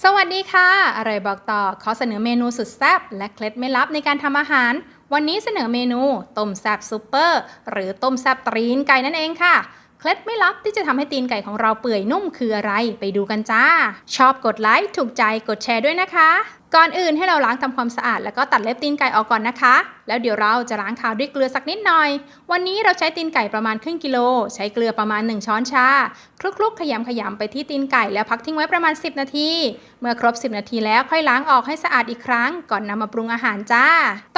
สวัสดีค่ะ อร่อยบอกต่อ ขอเสนอเมนูสุดแซ่บและเคล็ดไม่ลับในการทำอาหาร วันนี้เสนอเมนูต้มแซ่บซูเปอร์ หรือต้มแซ่บตรีนไก่นั่นเองค่ะ เคล็ดไม่ลับที่จะทำให้ตีนไก่ของเราเปื่อยนุ่มคืออะไร ไปดูกันจ้า ชอบกดไลค์ ถูกใจกดแชร์ด้วยนะคะ ก่อนอื่นให้เราล้างทำความสะอาด แล้วก็ตัดเล็บตีนไก่ออกก่อนนะคะ แล้วเดี๋ยวเราจะล้างเท้าด้วยเกลือสักนิดหน่อย วันนี้เราใช้ตีนไก่ประมาณครึ่งกิโล ใช้เกลือประมาณ 1 ช้อนชา คลุกๆ ขยำขยำไปที่ตีนไก่แล้วพักทิ้งไว้ประมาณ 10 นาที เมื่อครบ 10 นาทีแล้วค่อยล้างออกให้สะอาดอีกครั้ง ก่อนนำมาปรุงอาหารจ้า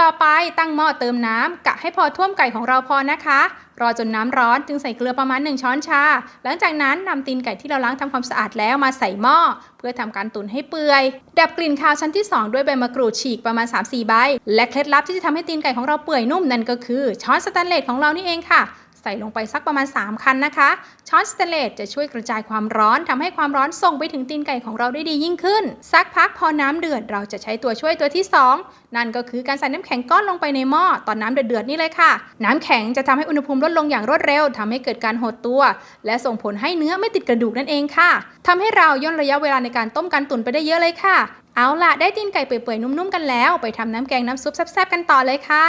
ต่อไปตั้งหม้อเติมน้ำกะให้พอท่วมไก่ของเราพอนะคะรอจนน้ำร้อนจึงใส่เกลือประมาณ 1 ช้อนชา หลังจากนั้นนำตีนไก่ที่เราล้างทำความสะอาดแล้วมาใส่หม้อ เพื่อทำการตุ๋นให้เปื่อย ดับกลิ่นคาวชั้นที่2 ด้วยใบมะกรูดฉีกประมาณ 3-4 ใบ และเคล็ดลับที่จะทำให้ตีนไก่ของเราเปื่อยนุ่มนั่นก็คือ ช้อนสแตนเลสของเรานี่เองค่ะใส่ลงไปสักประมาณ 3 คันนะคะ ช้อนสเตนเลสจะช่วยกระจายความร้อนทำให้ความร้อนส่งไปถึงตีนไก่ของเราได้ดียิ่งขึ้น สักพักพอน้ำเดือดเราจะใช้ตัวช่วยตัวที่ 2 นั่นก็คือการใส่น้ำแข็งก้อนลงไปในหม้อตอนน้ำเดือดๆนี่เลยค่ะ น้ำแข็งจะทำให้อุณหภูมิลดลงอย่างรวดเร็วทำให้เกิดการหดตัว และส่งผลให้เนื้อไม่ติดกระดูกนั่นเองค่ะทำให้เราย่นระยะเวลาในการต้มการตุ๋นไปได้เยอะเลยค่ะ เอาล่ะ ได้ตีนไก่เปื่อยๆ นุ่มๆ กันแล้ว ไปทำน้ำแกงน้ำซุปแซ่บๆ กันต่อเลยค่ะ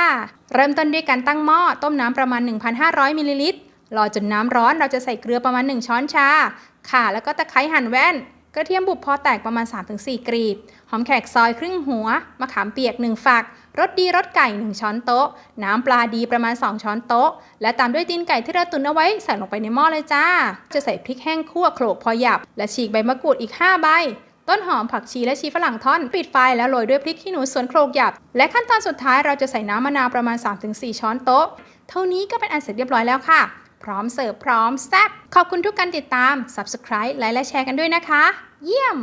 เริ่มต้นด้วยการตั้งหม้อต้มน้ำประมาณ 1,500มิลลิลิตรรอจนน้ำร้อนเราจะใส่เกลือประมาณ 1 ช้อนชาข่าแล้วก็ตะไคร้หั่นแว่น กระเทียมบุบพอแตกประมาณ 3-4 กรีบ หอมแขกซอยครึ่งหัว มะขามเปียก 1 ฝัก รสดีรสไก่ 1 ช้อนโต๊ะ น้ำปลาดีประมาณ 2 ช้อนโต๊ะ และตามด้วยตีนไก่ที่เราตุนเอาไว้ใส่ลงไปในหม้อเลยจ้า จะใส่พริกแห้งคั่วโขลกพอหยับ และฉีกใบมะกรูดอีก 5 ใบ ต้นหอมผักชีและชีฝรั่งท่อน ปิดไฟแล้วโรยด้วยพริกขี้หนูสวนโครกหยับ และขั้นตอนสุดท้ายเราจะใส่น้ำมะนาวประมาณ 3-4 ช้อนโต๊ะ เท่านี้ก็เป็นอันเสร็จเรียบร้อยแล้วค่ะ พร้อมเสิร์ฟพร้อมแซ่บขอบคุณทุกการติดตาม Subscribe ไลค์และแชร์กันด้วยนะคะ เยี่ยม